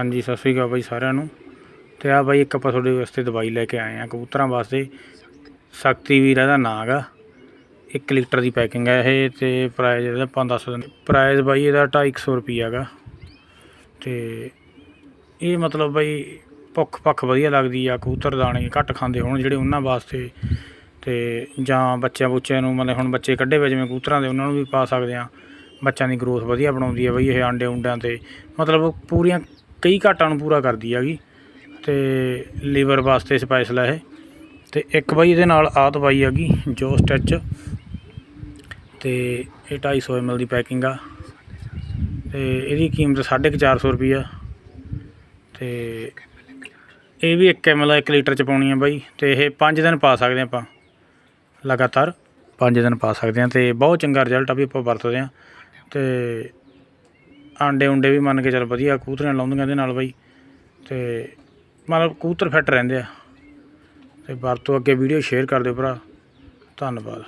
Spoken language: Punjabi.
ਹਾਂਜੀ, ਸਤਿ ਸ਼੍ਰੀ ਅਕਾਲ ਬਾਈ ਸਾਰਿਆਂ ਨੂੰ। ਤੇ ਆ ਬਾਈ ਇੱਕ ਆਪਾਂ ਤੁਹਾਡੇ ਵਾਸਤੇ ਦਵਾਈ ਲੈ ਕੇ ਆਏ ਆ ਕਬੂਤਰਾਂ ਵਾਸਤੇ। ਸ਼ਕਤੀ ਵੀਰ ਇਹਦਾ ਨਾਂ ਗਾ 1 ਲੀਟਰ ਦੀ ਪੈਕਿੰਗ ਹੈ ਇਹ ਤੇ ਪ੍ਰਾਈਸ ਇਹਦਾ 5-10 ਦਿਨ ਪ੍ਰਾਈਸ ਬਾਈ ਇਹਦਾ 250 ਰੁਪਈਆ ਗਾ ਤੇ ਇਹ ਮਤਲਬ ਬਾਈ ਭੁੱਖ ਭੱਖ ਵਧੀਆ ਲੱਗਦੀ ਆ, ਕਬੂਤਰ ਦਾਣੇ ਘੱਟ ਖਾਂਦੇ ਹੋਣ ਜਿਹੜੇ ਉਹਨਾਂ ਵਾਸਤੇ। ਤੇ ਜਾਂ ਬੱਚਿਆਂ ਬੁੱਚਿਆਂ ਨੂੰ ਮਤਲਬ ਹੁਣ ਬੱਚੇ ਕੱਢੇ ਵੇ ਜਿਵੇਂ ਕਬੂਤਰਾਂ ਦੇ, ਉਹਨਾਂ ਨੂੰ ਵੀ ਪਾ ਸਕਦੇ ਆ। ਬੱਚਿਆਂ ਦੀ ਗਰੋਥ ਵਧੀਆ ਬਣਾਉਂਦੀ ਆ ਬਈ ਇਹ ਆਂਡੇ ਉਂਡਿਆਂ ਤੇ। ਮਤਲਬ ਪੂਰੀਆਂ ਕਈ ਘਾਟਾਂ ਨੂੰ ਪੂਰਾ ਕਰਦੀ ਹੈਗੀ ਤੇ ਲੀਵਰ ਵਾਸਤੇ ਸਪੈਸ਼ਲ ਹੈ ਇਹ। ਤੇ ਇੱਕ ਬਾਈ ਇਹਦੇ ਨਾਲ ਆ ਦਵਾਈ ਹੈਗੀ, ਜੋ ਸਟਿਚ। ਤੇ ਇਹ 250 ml ਦੀ ਪੈਕਿੰਗ ਆ। ਤੇ ਇਹਦੀ ਕੀਮਤ 450 ਰੁਪਈਆ ਤੇ ਇਹ ਵੀ 1 ml 1 ਲੀਟਰ ਚ ਪਾਉਣੀ ਆ ਬਾਈ। ਤੇ ਇਹ 5 ਦਿਨ ਪਾ ਸਕਦੇ ਆਪਾਂ। ਲਗਾਤਾਰ 5 ਦਿਨ ਪਾ ਸਕਦੇ ਆ। ਤੇ ਬਹੁਤ ਚੰਗਾ ਰਿਜ਼ਲਟ ਆ ਵੀ ਆਪਾਂ ਵਰਤਦੇ ਆ। ਤੇ ਆਂਡੇ ਉਂਡੇ ਵੀ ਮੰਨ ਕੇ ਚੱਲ ਵਧੀਆ ਕਬੂਤਰਾਂ ਲਾਉਂਦੀਆਂ ਇਹਦੇ ਨਾਲ ਬਾਈ। ਅਤੇ ਮਤਲਬ ਕਬੂਤਰ ਫਿੱਟ ਰਹਿੰਦੇ ਆ। ਅਤੇ ਵਰਤੋਂ ਅੱਗੇ ਵੀਡੀਓ ਸ਼ੇਅਰ ਕਰ ਦਿਓ ਭਰਾ। ਧੰਨਵਾਦ।